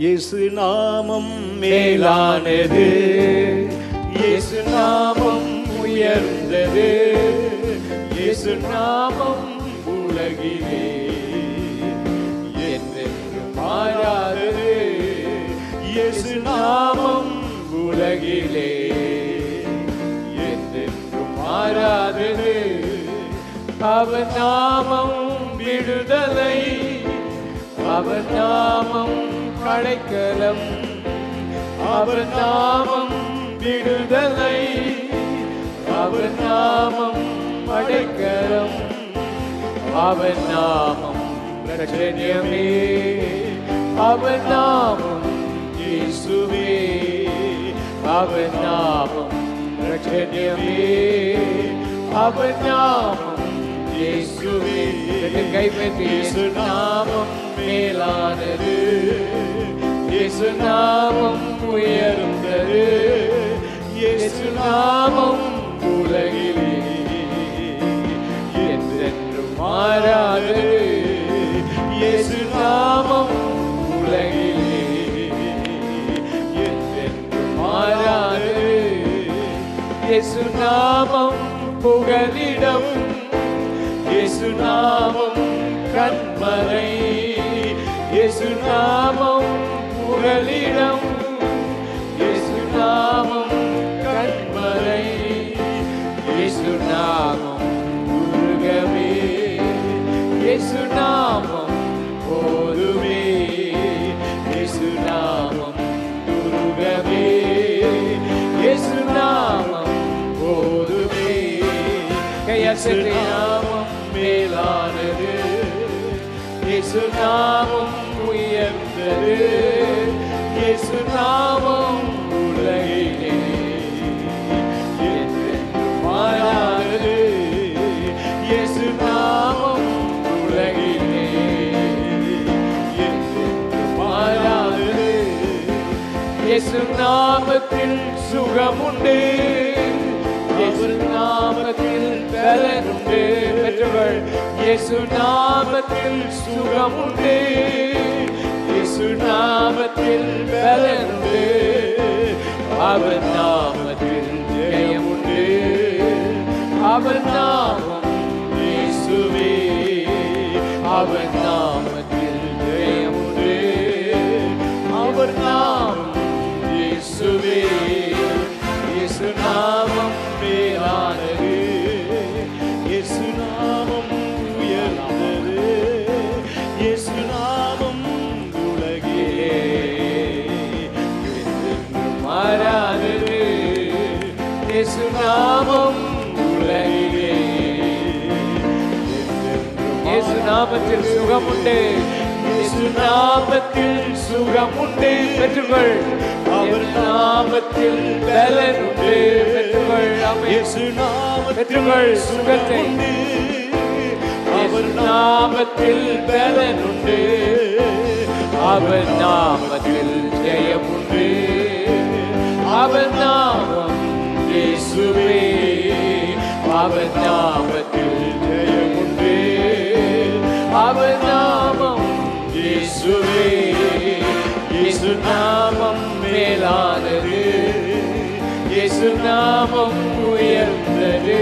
இயேசு நாமம் மேலானது. இயேசு நாமம் உயர்ந்தது. இயேசு நாமம் உலகிலே என்றென்றும் மாறாதது. இயேசு நாமம் உலகிலே என்றென்றும் மாறாதது. அவர் நாமம் விடுதலை. அவர் நாமம் கடைக்கலம் அவர் நாமம் விடுதலை. அவர் நாமம் அடைக்கலம். அவர் நாமம் ரட்சணியமே அவர் நாமம் இயேசுவே. அவர் நாமம் ரட்சணியமே அவர் நாமம் இயேசுவே. கைப்பற்றி இயேசு நாமம் இயேசு நாமம் உயர்ந்தது. இயேசு நாமம் உலகிலே. என்றென்றும் மாறாது. இயேசு நாமம் உலகிலே. என்றென்றும் மாறாது. இயேசு நாமம் புகலிடம். இயேசு நாமம் கண்மலை இயேசு நாமம் புகலிடம் இயேசு நாமம் கண்மலை. இயேசு நாமம் உருகமே இயேசு நாமம் போதுமே. இயேசு நாமம் துருகமே இயேசு நாமம் போதுமே. கையசத்து நாமம் மேலானது. இயேசு இயேசு நாமத்தில் சுகமுண்டு. இயேசு நாமத்தில் பலனுண்டு பெற்றவள் இயேசு நாமத்தில் சுகமுண்டு. இயேசு நாமத்தில் பலனுண்டு அவர் நாமத்தில் ஜெயமுண்டு. அவர் நாமம் இயேசுவே. அவர் நாமத்தில் ஜெயமுண்டு. அவர் நாமம் நாமத்தில் சுகமுண்டு. நாமத்தில் சுகமுண்டு. பெற்றுக்கொள். நாமத்தில் பலனுண்டு பெற்றுகள் இயேசு நாமத்தில் பெற்றுகள் சுகத்தை. அவர் நாமத்தில் பலனுண்டு அவர் நாமத்தில் ஜெயமுண்டு அவர் நாமம் இயேசுவே. அவர் நாமத்தில் ஜெயமுண்டு அவர் நாமம் இயேசுவே. இயேசு நாமம் இயேசு நாமம் உயர்ந்தது.